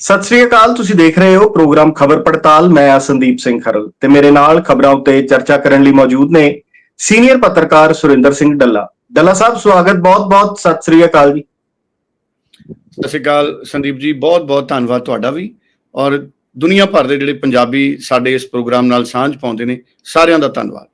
ਸਤਿ ਸ੍ਰੀ ਅਕਾਲ ਤੁਸੀਂ ਦੇਖ ਰਹੇ ਹੋ ਪ੍ਰੋਗਰਾਮ ਖਬਰ ਪੜਤਾਲ। ਮੈਂ ਆ ਸੰਦੀਪ ਸਿੰਘ ਖਰਲ ਤੇ ਮੇਰੇ ਨਾਲ ਖਬਰਾਂ ਉੱਤੇ ਚਰਚਾ ਕਰਨ ਲਈ ਮੌਜੂਦ ਨੇ ਸੀਨੀਅਰ ਪੱਤਰਕਾਰ ਸੁਰਿੰਦਰ ਸਿੰਘ ਡੱਲਾ। ਡੱਲਾ ਸਾਹਿਬ ਸਵਾਗਤ ਬਹੁਤ-ਬਹੁਤ ਸਤਿ ਸ੍ਰੀ ਅਕਾਲ ਜੀ। ਸਤਿ ਸ਼੍ਰੀ ਅਕਾਲ ਸੰਦੀਪ ਜੀ ਬਹੁਤ ਬਹੁਤ ਧੰਨਵਾਦ ਤੁਹਾਡਾ ਵੀ। ਔਰ ਦੁਨੀਆ ਭਰ ਦੇ ਜਿਹੜੇ ਪੰਜਾਬੀ ਸਾਡੇ ਇਸ ਪ੍ਰੋਗਰਾਮ ਨਾਲ ਸਾਂਝ ਪਾਉਂਦੇ ਨੇ ਸਾਰਿਆਂ ਦਾ ਧੰਨਵਾਦ।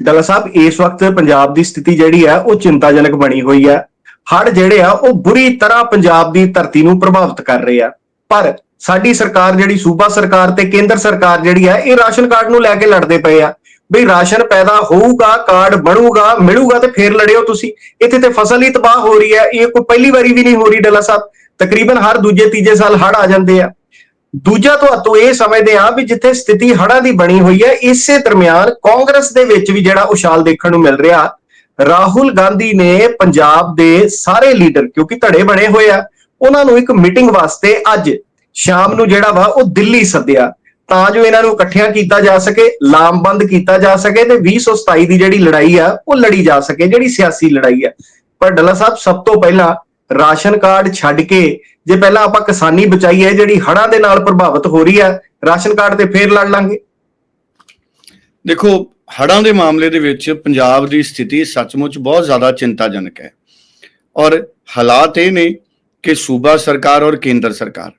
ਡੱਲਾ ਸਾਹਿਬ ਇਸ ਵਕਤ ਪੰਜਾਬ ਦੀ ਸਥਿਤੀ ਜਿਹੜੀ ਹੈ ਉਹ ਚਿੰਤਾਜਨਕ ਬਣੀ ਹੋਈ ਹੈ। ਹੜ੍ਹ ਜਿਹੜੇ ਆ, ਉਹ ਬੁਰੀ ਤਰ੍ਹਾਂ ਪੰਜਾਬ ਦੀ ਧਰਤੀ ਨੂੰ ਪ੍ਰਭਾਵਿਤ ਕਰ ਰਹੇ ਆ। ਪਰ ਸਾਡੀ ਸਰਕਾਰ ਜਿਹੜੀ, ਸੂਬਾ ਸਰਕਾਰ ਤੇ ਕੇਂਦਰ ਸਰਕਾਰ ਜਿਹੜੀ ਆ, ਇਹ ਰਾਸ਼ਨ ਕਾਰਡ ਨੂੰ ਲੈ ਕੇ ਲੜਦੇ ਪਏ ਆ। ਬਈ ਰਾਸ਼ਨ ਪੈਦਾ ਹੋਊਗਾ, ਕਾਰਡ ਬਣੂਗਾ, ਮਿਲੂਗਾ ਤੇ ਫੇਰ ਲੜਿਓ ਤੁਸੀਂ। ਇੱਥੇ ਤੇ ਫਸਲ ਹੀ ਤਬਾਹ ਹੋ ਰਹੀ ਹੈ ਇਹ ਕੋਈ ਪਹਿਲੀ ਵਾਰੀ ਵੀ ਨਹੀਂ ਹੋ ਰਹੀ ਡੱਲਾ ਸਾਹਿਬ। ਤਕਰੀਬਨ ਹਰ ਦੂਜੇ ਤੀਜੇ ਸਾਲ ਹੜ੍ਹ ਆ ਜਾਂਦੇ ਆ। ਦੂਜਾ ਤੁਹਾਨੂੰ ਇਹ ਸਮਝਦੇ ਆ ਵੀ ਜਿੱਥੇ ਸਥਿਤੀ ਹੜ੍ਹਾਂ ਦੀ ਬਣੀ ਹੋਈ ਹੈ ਇਸੇ ਦਰਮਿਆਨ ਕਾਂਗਰਸ ਦੇ ਵਿੱਚ ਵੀ ਜਿਹੜਾ ਉਛਾਲ ਦੇਖਣ ਨੂੰ ਮਿਲ ਰਿਹਾ ਰਾਹੁਲ ਗਾਂਧੀ ਨੇ ਪੰਜਾਬ ਦੇ ਸਾਰੇ ਲੀਡਰ, ਕਿਉਂਕਿ ਧੜੇ ਬਣੇ ਹੋਏ ਆ, ਉਹਨਾਂ ਨੂੰ ਇੱਕ ਮੀਟਿੰਗ ਵਾਸਤੇ ਅੱਜ ਸ਼ਾਮ ਨੂੰ ਜਿਹੜਾ ਵਾ ਉਹ ਦਿੱਲੀ ਸੱਦਿਆ। ਤਾਂ ਜੋ ਇਹਨਾਂ ਨੂੰ ਇਕੱਠਿਆਂ ਕੀਤਾ ਜਾ ਸਕੇ, ਲਾਮਬੰਦ ਕੀਤਾ ਜਾ ਸਕੇ ਤੇ 2027 ਦੀ ਜਿਹੜੀ ਲੜਾਈ ਆ, ਉਹ ਲੜੀ ਜਾ ਸਕੇ, ਜਿਹੜੀ ਸਿਆਸੀ ਲੜਾਈ ਆ। ਪਰ ਡੱਲਾ ਸਾਹਿਬ, ਸਭ ਤੋਂ ਪਹਿਲਾਂ ਰਾਸ਼ਨ ਕਾਰਡ ਛੱਡ ਕੇ, ਜੇ ਪਹਿਲਾਂ ਆਪਾਂ ਕਿਸਾਨੀ ਬਚਾਈ ਹੈ ਜਿਹੜੀ ਹੜ੍ਹਾਂ ਦੇ ਨਾਲ ਪ੍ਰਭਾਵਿਤ ਹੋ ਰਹੀ ਹੈ ਰਾਸ਼ਨ ਕਾਰਡ ਤੇ ਫੇਰ ਲੜ ਲਾਂਗੇ। ਦੇਖੋ ਹੜ੍ਹਾਂ ਦੇ ਮਾਮਲੇ ਦੇ ਵਿੱਚ ਪੰਜਾਬ ਦੀ ਸਥਿਤੀ ਸੱਚਮੁੱਚ ਬਹੁਤ ਜ਼ਿਆਦਾ ਚਿੰਤਾਜਨਕ ਹੈ। ਔਰ ਹਾਲਾਤ ਇਹ ਨੇ ਕਿ ਸੂਬਾ ਸਰਕਾਰ ਔਰ ਕੇਂਦਰ ਸਰਕਾਰ,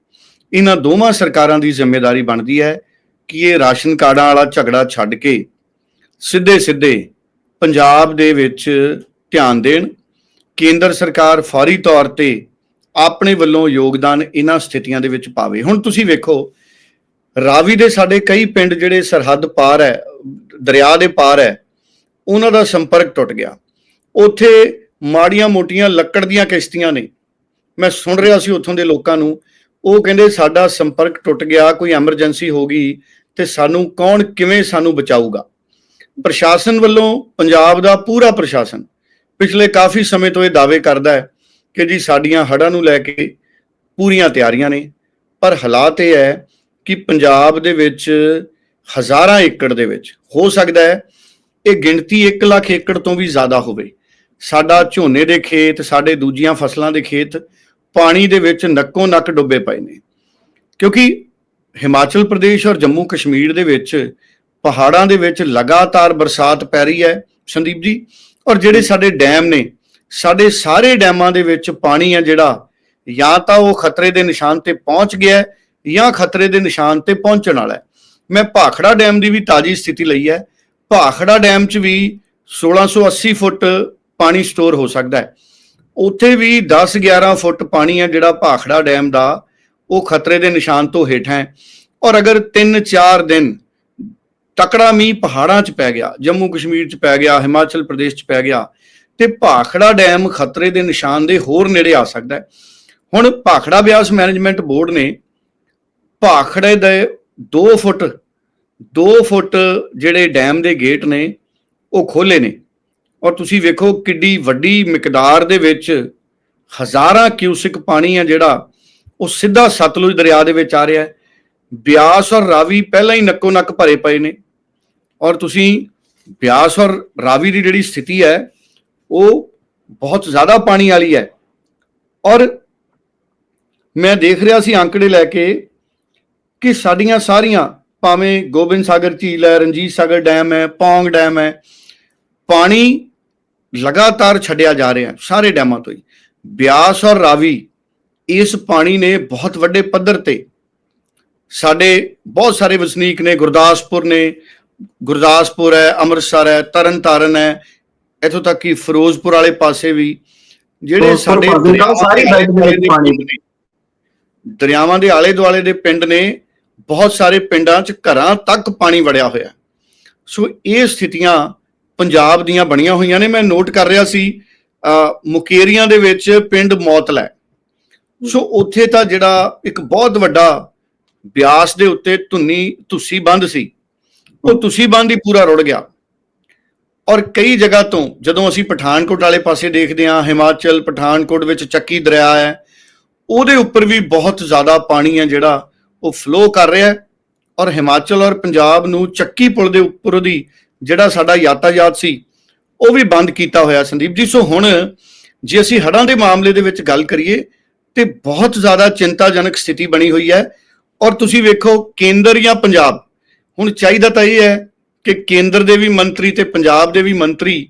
ਇਹਨਾਂ ਦੋਵਾਂ ਸਰਕਾਰਾਂ ਦੀ ਜ਼ਿੰਮੇਵਾਰੀ ਬਣਦੀ ਹੈ ਕਿ ਇਹ ਰਾਸ਼ਨ ਕਾਰਡਾਂ ਵਾਲਾ ਝਗੜਾ ਛੱਡ ਕੇ ਸਿੱਧੇ ਸਿੱਧੇ ਪੰਜਾਬ ਦੇ ਵਿੱਚ ਧਿਆਨ ਦੇਣ, ਕੇਂਦਰ ਸਰਕਾਰ ਫੌਰੀ ਤੌਰ ਤੇ ਆਪਣੇ ਵੱਲੋਂ ਯੋਗਦਾਨ ਇਹਨਾਂ ਸਥਿਤੀਆਂ ਦੇ ਵਿੱਚ ਪਾਵੇ। ਹੁਣ ਤੁਸੀਂ ਵੇਖੋ, ਰਾਵੀ ਦੇ ਸਾਡੇ ਕਈ ਪਿੰਡ ਜਿਹੜੇ ਸਰਹੱਦ ਪਾਰ ਹੈ ਦਰਿਆ ਦੇ ਪਾਰ ਹੈ, ਉਹਨਾਂ ਦਾ ਸੰਪਰਕ ਟੁੱਟ ਗਿਆ। ਉੱਥੇ ਮਾੜੀਆਂ ਮੋਟੀਆਂ ਲੱਕੜ ਦੀਆਂ ਕਿਸ਼ਤੀਆਂ ਨੇ। ਮੈਂ ਸੁਣ ਰਿਹਾ ਸੀ ਉੱਥੋਂ ਦੇ ਲੋਕਾਂ ਨੂੰ, ਉਹ ਕਹਿੰਦੇ ਸਾਡਾ ਸੰਪਰਕ ਟੁੱਟ ਗਿਆ, ਕੋਈ ਐਮਰਜੈਂਸੀ ਹੋ ਗਈ ਤੇ ਸਾਨੂੰ ਕੌਣ ਕਿਵੇਂ ਸਾਨੂੰ ਬਚਾਊਗਾ? ਪ੍ਰਸ਼ਾਸਨ ਵੱਲੋਂ ਪੰਜਾਬ ਦਾ ਪੂਰਾ ਪ੍ਰਸ਼ਾਸਨ ਪਿਛਲੇ ਕਾਫੀ ਸਮੇਂ ਤੋਂ ਇਹ ਦਾਅਵੇ ਕਰਦਾ ਹੈ ਕਿ ਜੀ ਸਾਡੀਆਂ ਹੜ੍ਹਾਂ ਨੂੰ ਲੈ ਕੇ ਪੂਰੀਆਂ ਤਿਆਰੀਆਂ ਨੇ। ਪਰ ਹਾਲਾਤ ਇਹ ਹੈ ਕਿ ਪੰਜਾਬ ਦੇ ਵਿੱਚ ਹਜ਼ਾਰਾਂ ਏਕੜ ਦੇ ਵਿੱਚ। ਹੋ ਸਕਦਾ ਹੈ ਇਹ ਗਿਣਤੀ 1 ਲੱਖ ਏਕੜ ਤੋਂ ਵੀ ਜ਼ਿਆਦਾ ਹੋਵੇ। ਸਾਡਾ ਝੋਨੇ ਦੇ ਖੇਤ, ਸਾਡੇ ਦੂਜੀਆਂ ਫਸਲਾਂ ਦੇ ਖੇਤ ਪਾਣੀ ਦੇ ਵਿੱਚ ਨੱਕੋ ਨੱਕ ਡੁੱਬੇ ਪਏ ਨੇ। ਕਿਉਂਕਿ ਹਿਮਾਚਲ ਪ੍ਰਦੇਸ਼ ਔਰ ਜੰਮੂ ਕਸ਼ਮੀਰ ਦੇ ਵਿੱਚ ਪਹਾੜਾਂ ਦੇ ਵਿੱਚ ਲਗਾਤਾਰ ਬਰਸਾਤ ਪੈ ਰਹੀ ਹੈ, ਸੰਦੀਪ ਜੀ। ਔਰ ਜਿਹੜੇ ਸਾਡੇ ਡੈਮ ਨੇ, ਸਾਡੇ ਸਾਰੇ ਡੈਮਾਂ ਦੇ ਵਿੱਚ ਪਾਣੀ ਹੈ ਜਿਹੜਾ, ਜਾਂ ਤਾਂ ਉਹ ਖਤਰੇ ਦੇ ਨਿਸ਼ਾਨ ਤੇ ਪਹੁੰਚ ਗਿਆ ਜਾਂ ਖਤਰੇ ਦੇ ਨਿਸ਼ਾਨ ਤੇ ਪਹੁੰਚਣ ਵਾਲਾ ਹੈ। ਮੈਂ ਭਾਖੜਾ ਡੈਮ ਦੀ ਵੀ ਤਾਜੀ ਸਥਿਤੀ ਲਈ ਹੈ। ਭਾਖੜਾ ਡੈਮ 'ਚ ਵੀ 1680 ਫੁੱਟ ਪਾਣੀ ਸਟੋਰ ਹੋ ਸਕਦਾ ਹੈ। ਉੱਥੇ ਵੀ 10-11 ਫੁੱਟ ਪਾਣੀ ਹੈ ਜਿਹੜਾ ਭਾਖੜਾ ਡੈਮ ਦਾ। ਉਹ ਖਤਰੇ ਦੇ ਨਿਸ਼ਾਨ ਤੋਂ ਹੇਠਾਂ ਹੈ। ਔਰ ਅਗਰ 3-4 ਦਿਨ ਤਕੜਾ ਮੀਂਹ ਪਹਾੜਾਂ 'ਚ ਪੈ ਗਿਆ, ਜੰਮੂ ਕਸ਼ਮੀਰ 'ਚ ਪੈ ਗਿਆ, ਹਿਮਾਚਲ ਪ੍ਰਦੇਸ਼ 'ਚ ਪੈ ਗਿਆ, ਤੇ ਭਾਖੜਾ ਡੈਮ ਖਤਰੇ ਦੇ ਨਿਸ਼ਾਨ ਦੇ ਹੋਰ ਨੇੜੇ ਆ ਸਕਦਾ ਹੈ। ਹੁਣ ਭਾਖੜਾ ਬਿਆਸ ਮੈਨੇਜਮੈਂਟ ਬੋਰਡ ਨੇ ਭਾਖੜੇ ਦੇ 2 ਫੁੱਟ 2 ਫੁੱਟ ਜਿਹੜੇ ਡੈਮ ਦੇ ਗੇਟ ਨੇ, ਉਹ ਖੋਲੇ ਨੇ। ਔਰ ਤੁਸੀਂ ਵੇਖੋ ਕਿੱਡੀ ਵੱਡੀ ਮਿਕਦਾਰ ਦੇ ਵਿੱਚ ਹਜ਼ਾਰਾਂ ਕਿਊਸਿਕ ਪਾਣੀ ਆ ਜਿਹੜਾ, ਉਹ ਸਿੱਧਾ ਸਤਲੁਜ ਦਰਿਆ ਦੇ ਵਿੱਚ ਆ ਰਿਹਾ ਹੈ। ਬਿਆਸ ਔਰ ਰਾਵੀ ਪਹਿਲਾਂ ਹੀ ਨੱਕੋ ਨੱਕ ਭਰੇ ਪਏ ਨੇ। ਔਰ ਤੁਸੀਂ ਬਿਆਸ ਔਰ ਰਾਵੀ ਦੀ ਜਿਹੜੀ ਸਥਿਤੀ ਹੈ, ਉਹ ਬਹੁਤ ਜ਼ਿਆਦਾ ਪਾਣੀ ਵਾਲੀ ਹੈ। ਔਰ ਮੈਂ ਦੇਖ ਰਿਹਾ ਸੀ ਅੰਕੜੇ ਲੈ ਕੇ ਕਿ ਸਾਡੀਆਂ ਸਾਰੀਆਂ ਭਾਵੇਂ ਗੋਬਿੰਦ ਸਾਗਰ ਝੀਲ ਹੈ ਰਣਜੀਤ ਸਾਗਰ ਡੈਮ ਹੈ ਪੌਂਗ ਡੈਮ ਹੈ ਪਾਣੀ ਲਗਾਤਾਰ ਛੱਡਿਆ ਜਾ ਰਿਹਾ ਸਾਰੇ ਡੈਮਾਂ ਤੋਂ ਹੀ ਬਿਆਸ ਔਰ ਰਾਵੀ ਇਸ ਪਾਣੀ ਨੇ ਬਹੁਤ ਵੱਡੇ ਪੱਧਰ ਤੇ ਸਾਡੇ ਬਹੁਤ ਸਾਰੇ ਵਸਨੀਕ ਨੇ ਗੁਰਦਾਸਪੁਰ ਨੇ ਗੁਰਦਾਸਪੁਰ ਹੈ ਅੰਮ੍ਰਿਤਸਰ ਹੈ ਤਰਨਤਾਰਨ ਹੈ ਇਥੋਂ ਤੱਕ ਕਿ ਫਿਰੋਜ਼ਪੁਰ ਵਾਲੇ ਪਾਸੇ ਵੀ ਜਿਹੜੇ ਸਾਡੇ ਸਾਰੀ ਸਾਈਡ ਦੇ ਪਾਣੀ। ਦਰਿਆਵਾਂ ਦੇ ਆਲੇ ਦੁਆਲੇ ਦੇ ਪਿੰਡ ਨੇ ਬਹੁਤ ਸਾਰੇ ਪਿੰਡਾਂ 'ਚ ਘਰਾਂ ਤੱਕ ਪਾਣੀ ਵੜਿਆ ਹੋਇਆ ਸੋ ਇਹ ਸਥਿਤੀਆਂ ਪੰਜਾਬ ਦੀਆਂ ਬਣੀਆਂ ਹੋਈਆਂ ਨੇ। ਮੈਂ ਨੋਟ ਕਰ ਰਿਹਾ ਸੀ ਮੁਕੇਰੀਆਂ ਦੇ ਵਿੱਚ ਪਿੰਡ ਮੌਤਲ ਹੈ। ਸੋ ਉੱਥੇ ਤਾਂ ਜਿਹੜਾ ਇੱਕ ਬਹੁਤ ਵੱਡਾ ਬਿਆਸ ਦੇ ਉੱਤੇ ਧੁੰਨੀ ਧੁੱਸੀ ਬੰਦ ਸੀ। ਉਹ ਧੁੱਸੀ ਬੰਦ ਹੀ ਪੂਰਾ ਰੁੜ ਗਿਆ। ਔਰ ਕਈ ਜਗ੍ਹਾ ਤੋਂ ਜਦੋਂ ਅਸੀਂ ਪਠਾਨਕੋਟ ਵਾਲੇ ਪਾਸੇ ਦੇਖਦੇ ਹਾਂ, ਹਿਮਾਚਲ, ਪਠਾਨਕੋਟ ਵਿੱਚ ਚੱਕੀ ਦਰਿਆ ਹੈ, ਉਹਦੇ ਉੱਪਰ ਵੀ ਬਹੁਤ ਜ਼ਿਆਦਾ ਪਾਣੀ ਹੈ ਜਿਹੜਾ ਉਹ ਫਲੋ ਕਰ ਰਿਹਾ ਹੈ ਔਰ ਹਿਮਾਚਲ ਔਰ ਪੰਜਾਬ ਨੂੰ ਚੱਕੀ ਪੁਲ ਦੇ ਉੱਪਰ ਉਹਦੀ ਜਿਹੜਾ ਸਾਡਾ ਯਾਤਾਯਾਤ ਸੀ, ਉਹ ਵੀ ਬੰਦ ਕੀਤਾ ਹੋਇਆ ਸੰਦੀਪ ਜੀ। ਸੋ ਹੁਣ ਜੇ ਅਸੀਂ ਹੜ੍ਹਾਂ ਦੇ ਮਾਮਲੇ ਦੇ ਵਿੱਚ ਗੱਲ ਕਰੀਏ, ਤੇ ਬਹੁਤ ਜ਼ਿਆਦਾ ਚਿੰਤਾਜਨਕ ਸਥਿਤੀ ਬਣੀ ਹੋਈ ਹੈ। ਔਰ ਤੁਸੀਂ ਵੇਖੋ, ਕੇਂਦਰ ਜਾਂ ਪੰਜਾਬ, ਹੁਣ ਚਾਹੀਦਾ ਤਾਂ ਇਹ ਹੈ ਕਿ ਕੇਂਦਰ ਦੇ ਵੀ ਮੰਤਰੀ ਤੇ ਪੰਜਾਬ ਦੇ ਵੀ ਮੰਤਰੀ,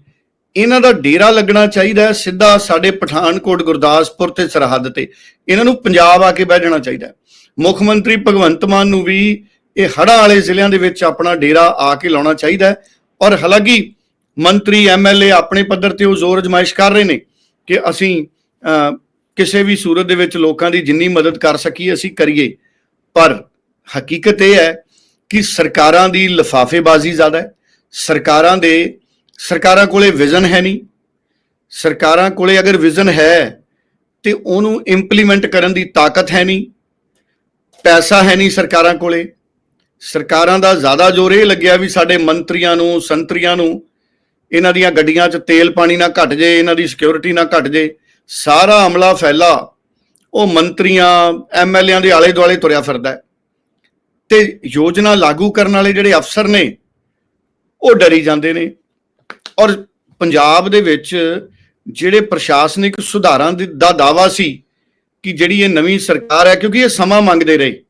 ਇਹਨਾਂ ਦਾ ਡੇਰਾ ਲੱਗਣਾ ਚਾਹੀਦਾ ਹੈ, ਸਿੱਧਾ ਸਾਡੇ ਪਠਾਨਕੋਟ, ਗੁਰਦਾਸਪੁਰ ਤੇ ਸਰਹੱਦ ਤੇ। ਇਹਨਾਂ ਨੂੰ ਪੰਜਾਬ ਆ ਕੇ ਬਹਿ ਜਾਣਾ ਚਾਹੀਦਾ ਮੁੱਖ ਮੰਤਰੀ ਭਗਵੰਤ ਮਾਨ ਨੂੰ ਵੀ ਇਹ ਹੜ੍ਹਾਂ ਵਾਲੇ ਜ਼ਿਲ੍ਹਿਆਂ ਦੇ ਵਿੱਚ ਆਪਣਾ ਡੇਰਾ ਆ ਕੇ ਲਾਉਣਾ ਚਾਹੀਦਾ ਔਰ ਹਾਲਾਂਕਿ ਮੰਤਰੀ ਐਮਐਲਏ ਆਪਣੇ ਪੱਧਰ ਤੇ ਉਹ ਜ਼ੋਰ ਅਜਮਾਇਸ਼ ਕਰ ਰਹੇ ਨੇ ਕਿ ਅਸੀਂ ਕਿਸੇ ਵੀ ਸੂਰਤ ਦੇ ਵਿੱਚ ਲੋਕਾਂ ਦੀ ਜਿੰਨੀ ਮਦਦ ਕਰ ਸਕੀਏ, ਅਸੀਂ ਕਰੀਏ। ਪਰ ਹਕੀਕਤ ਇਹ ਹੈ ਕਿ ਸਰਕਾਰਾਂ ਦੀ ਲਫਾਫੇਬਾਜ਼ੀ ਜ਼ਿਆਦਾ ਹੈ। ਸਰਕਾਰਾਂ ਦੇ, ਸਰਕਾਰਾਂ ਕੋਲੇ ਵਿਜ਼ਨ ਹੈ ਨਹੀਂ। ਸਰਕਾਰਾਂ ਕੋਲੇ ਅਗਰ ਵਿਜ਼ਨ ਹੈ ਤੇ ਉਹਨੂੰ ਇੰਪਲੀਮੈਂਟ ਕਰਨ ਦੀ ਤਾਕਤ ਹੈ ਨਹੀਂ। ਪੈਸਾ ਹੈ ਨਹੀਂ ਸਰਕਾਰਾਂ ਕੋਲੇ। ਸਰਕਾਰਾਂ ਦਾ ਜ਼ਿਆਦਾ ਜ਼ੋਰ ਇਹ ਲੱਗਿਆ ਵੀ ਸਾਡੇ ਮੰਤਰੀਆਂ ਨੂੰ, ਸੰਤਰੀਆਂ ਨੂੰ ਇਹਨਾਂ ਦੀਆਂ ਗੱਡੀਆਂ 'ਚ ਤੇਲ ਪਾਣੀ ਨਾ ਘਟ ਜੇ, ਇਹਨਾਂ ਦੀ ਸਿਕਿਉਰਿਟੀ ਨਾ ਘਟ ਜੇ, ਸਾਰਾ ਅਮਲਾ ਫੈਲਾ, ਉਹ ਮੰਤਰੀਆਂ ਐਮਐਲਏਆਂ ਦੇ ਆਲੇ ਦੁਆਲੇ ਤੁਰਿਆ ਫਿਰਦਾ ਹੈ। ਤੇ ਯੋਜਨਾ ਲਾਗੂ ਕਰਨ ਵਾਲੇ ਜਿਹੜੇ ਅਫਸਰ ਨੇ, ਉਹ ਡਰੀ ਜਾਂਦੇ ਨੇ। ਔਰ ਪੰਜਾਬ ਦੇ ਵਿੱਚ ਜਿਹੜੇ ਪ੍ਰਸ਼ਾਸਨਿਕ ਸੁਧਾਰਾਂ ਦੀ- ਦਾ ਦਾਵਾ ਸੀ ਕਿ ਜਿਹੜੀ ਇਹ ਨਵੀਂ ਸਰਕਾਰ ਹੈ ਕਿਉਂਕਿ ਇਹ ਸਮਾਂ ਮੰਗਦੇ ਰਹੇ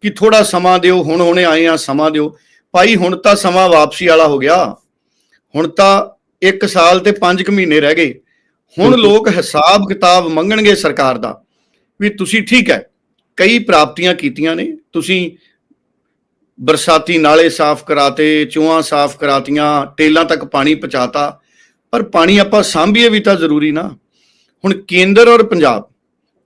ਕਿ ਥੋੜਾ ਸਮਾਂ ਦਿਓ ਹੁਣ ਹੁਣੇ ਆਏ ਆ ਸਮਾਂ ਦਿਓ। ਭਾਈ ਹੁਣ ਤਾਂ ਸਮਾਂ ਵਾਪਸੀ ਵਾਲਾ ਹੋ ਗਿਆ। ਹੁਣ ਤਾਂ 1 ਸਾਲ ਤੇ 5 ਮਹੀਨੇ ਰਹਿ ਗਏ। ਹੁਣ। ਲੋਕ ਹਿਸਾਬ ਕਿਤਾਬ ਮੰਗਣਗੇ ਸਰਕਾਰ ਦਾ ਵੀ ਤੁਸੀਂ ਠੀਕ ਹੈ ਕਈ ਪ੍ਰਾਪਤੀਆਂ ਕੀਤੀਆਂ ਨੇ। ਤੁਸੀਂ ਬਰਸਾਤੀ ਨਾਲੇ ਸਾਫ਼ ਕਰਾਤੇ ਚੂਹਾਂ ਸਾਫ਼ ਕਰਾਤੀਆਂ ਟੇਲਾਂ ਤੱਕ ਪਾਣੀ ਪਹੁੰਚਾਤਾ। ਪਰ ਪਾਣੀ ਆਪਾਂ ਸਾਂਭੀਏ ਵੀ ਤਾਂ ਜ਼ਰੂਰੀ ਨਾ। ਹੁਣ ਕੇਂਦਰ ਔਰ ਪੰਜਾਬ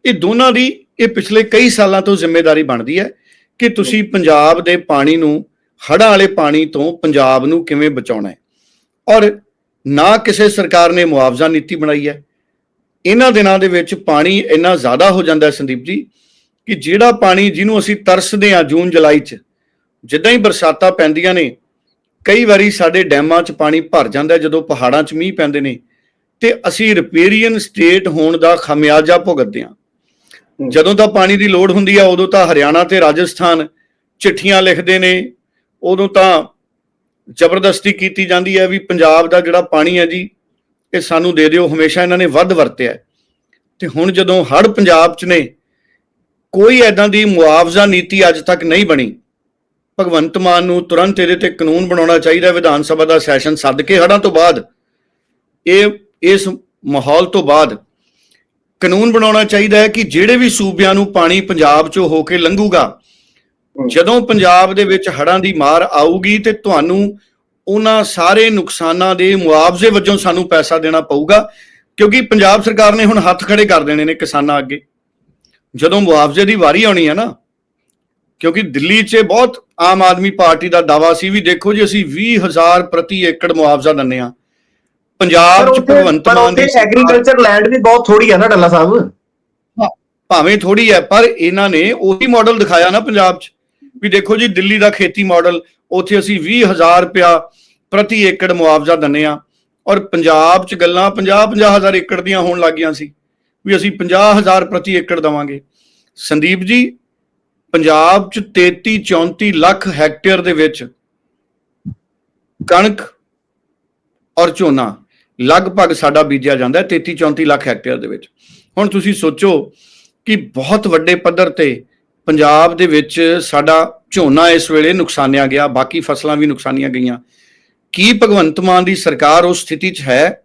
ਇਹ ਦੋਨਾਂ ਦੀ ਇਹ ਪਿਛਲੇ ਕਈ ਸਾਲਾਂ ਤੋਂ ਜ਼ਿੰਮੇਵਾਰੀ ਬਣਦੀ ਹੈ ਕਿ ਤੁਸੀਂ ਪੰਜਾਬ ਦੇ ਪਾਣੀ ਨੂੰ, ਹੜ੍ਹਾਂ ਵਾਲੇ ਪਾਣੀ ਤੋਂ ਪੰਜਾਬ ਨੂੰ ਕਿਵੇਂ ਬਚਾਉਣਾ ਹੈ। ਔਰ ਨਾ ਕਿਸੇ ਸਰਕਾਰ ਨੇ ਮੁਆਵਜ਼ਾ ਨੀਤੀ ਬਣਾਈ ਹੈ। ਇਹਨਾਂ ਦਿਨਾਂ ਦੇ ਵਿੱਚ ਪਾਣੀ ਇੰਨਾ ਜ਼ਿਆਦਾ ਹੋ ਜਾਂਦਾ ਹੈ ਸੰਦੀਪ ਜੀ ਕਿ ਜਿਹੜਾ ਪਾਣੀ ਜਿਹਨੂੰ ਅਸੀਂ ਤਰਸਦੇ ਹਾਂ ਜੂਨ ਜੁਲਾਈ 'ਚ, ਜਿੱਦਾਂ ਹੀ ਬਰਸਾਤਾਂ ਪੈਂਦੀਆਂ ਨੇ, ਕਈ ਵਾਰੀ ਸਾਡੇ ਡੈਮਾਂ 'ਚ ਪਾਣੀ ਭਰ ਜਾਂਦਾ ਜਦੋਂ ਪਹਾੜਾਂ 'ਚ ਮੀਂਹ ਪੈਂਦੇ ਨੇ ਤੇ ਅਸੀਂ ਰਿਪੇਰੀਅਨ ਸਟੇਟ ਹੋਣ ਦਾ ਖਮਿਆਜਾ ਭੁਗਤਦੇ ਹਾਂ। ਜਦੋਂ ਤਾਂ ਪਾਣੀ ਦੀ ਲੋੜ ਹੁੰਦੀ ਆ, ਉਦੋਂ ਤਾਂ ਹਰਿਆਣਾ ਤੇ ਰਾਜਸਥਾਨ ਚਿੱਠੀਆਂ ਲਿਖਦੇ ਨੇ ਉਦੋਂ ਤਾਂ ਜ਼ਬਰਦਸਤੀ ਕੀਤੀ ਜਾਂਦੀ ਹੈ ਵੀ ਪੰਜਾਬ ਦਾ ਜਿਹੜਾ ਪਾਣੀ ਹੈ ਜੀ, ਇਹ ਸਾਨੂੰ ਦੇ ਦਿਓ, ਹਮੇਸ਼ਾ ਇਹਨਾਂ ਨੇ ਵੱਧ ਵਰਤਿਆ ਹੈ। ਤੇ ਹੁਣ ਜਦੋਂ ਹੜ੍ਹ ਪੰਜਾਬ 'ਚ ਨੇ, ਕੋਈ ਐਦਾਂ ਦੀ ਮੁਆਵਜ਼ਾ ਨੀਤੀ ਅੱਜ ਤੱਕ ਨਹੀਂ ਬਣੀ ਭਗਵੰਤ ਮਾਨ ਨੂੰ ਤੁਰੰਤ ਇਹਦੇ ਤੇ ਕਾਨੂੰਨ ਬਣਾਉਣਾ ਚਾਹੀਦਾ, ਵਿਧਾਨ ਸਭਾ ਦਾ ਸੈਸ਼ਨ ਸੱਦ ਕੇ ਹੜ੍ਹਾਂ ਤੋਂ ਬਾਅਦ, ਇਹ ਇਸ ਮਾਹੌਲ ਤੋਂ ਬਾਅਦ ਕਾਨੂੰਨ ਬਣਾਉਣਾ ਚਾਹੀਦਾ ਹੈ ਕਿ ਜਿਹੜੇ ਵੀ ਸੂਬਿਆਂ ਨੂੰ ਪਾਣੀ ਪੰਜਾਬ 'ਚੋਂ ਹੋ ਕੇ ਲੰਘੂਗਾ ਜਦੋਂ ਪੰਜਾਬ ਦੇ ਵਿੱਚ ਹੜ੍ਹਾਂ ਦੀ ਮਾਰ ਆਊਗੀ ਤੇ ਤੁਹਾਨੂੰ ਉਹਨਾਂ ਸਾਰੇ ਨੁਕਸਾਨਾਂ ਦੇ ਮੁਆਵਜ਼ੇ ਵਜੋਂ ਸਾਨੂੰ ਪੈਸਾ ਦੇਣਾ ਪਊਗਾ ਕਿਉਂਕਿ ਪੰਜਾਬ ਸਰਕਾਰ ਨੇ ਹੁਣ ਹੱਥ ਖੜੇ ਕਰ ਦੇਣੇ ਨੇ ਕਿਸਾਨਾਂ ਅੱਗੇ। ਜਦੋਂ ਮੁਆਵਜ਼ੇ ਦੀ ਵਾਰੀ ਆਉਣੀ ਹੈ ਨਾ ਕਿਉਂਕਿ ਦਿੱਲੀ 'ਚ ਬਹੁਤ ਆਮ ਆਦਮੀ ਪਾਰਟੀ ਦਾ ਦਾਵਾ ਸੀ ਵੀ ਦੇਖੋ ਜੀ ਅਸੀਂ 20000 ਪ੍ਰਤੀ ਏਕੜ ਮੁਆਵਜ਼ਾ ਦਿੰਨੇ ਆ ਪੰਜਾਬ 'ਚ ਭਗਵੰਤ ਮਾਨ ਦੀ ਐਗਰੀਕਲਚਰ ਲੈਂਡ ਵੀ ਬਹੁਤ ਥੋੜੀ ਹੈ ਨਾ ਡੱਲਾ ਸਾਹਿਬ। ਭਾਵੇਂ ਥੋੜੀ ਹੈ ਪਰ ਇਹਨਾਂ ਨੇ ਉਹੀ ਮਾਡਲ ਦਿਖਾਇਆ ਨਾ ਪੰਜਾਬ 'ਚ ਵੀ ਦੇਖੋ ਜੀ ਦਿੱਲੀ ਦਾ ਖੇਤੀ ਮਾਡਲ ਉੱਥੇ ਅਸੀਂ 20000 ਰੁਪਇਆ ਪ੍ਰਤੀ ਏਕੜ ਮੁਆਵਜ਼ਾ ਦਿੰਨੇ ਆ ਔਰ ਪੰਜਾਬ 'ਚ ਗੱਲਾਂ 50 50000 ਏਕੜ ਦੀਆਂ ਹੋਣ ਲੱਗੀਆਂ ਸੀ ਵੀ ਅਸੀਂ 50000 ਪ੍ਰਤੀ ਏਕੜ ਦਵਾਂਗੇ। ਸੰਦੀਪ ਜੀ ਪੰਜਾਬ 'ਚ 33 34 ਲੱਖ ਹੈਕਟੇਅਰ ਦੇ ਵਿੱਚ ਕਣਕ ਔਰ ਝੋਨਾ ਲਗਭਗ ਸਾਡਾ ਬੀਜਿਆ ਜਾਂਦਾ ਹੈ 33 34 ਲੱਖ ਹੈਕਟੇਅਰ ਦੇ ਵਿੱਚ। ਹੁਣ ਤੁਸੀਂ ਸੋਚੋ ਕਿ ਬਹੁਤ ਵੱਡੇ ਪੱਧਰ ਤੇ ਪੰਜਾਬ ਦੇ ਵਿੱਚ ਸਾਡਾ ਝੋਨਾ ਇਸ ਵੇਲੇ ਨੁਕਸਾਨਿਆ ਗਿਆ, ਬਾਕੀ ਫਸਲਾਂ ਵੀ ਨੁਕਸਾਨੀਆਂ ਗਈਆਂ। ਕੀ ਭਗਵੰਤ ਮਾਨ ਦੀ ਸਰਕਾਰ ਉਸ ਸਥਿਤੀ 'ਚ ਹੈ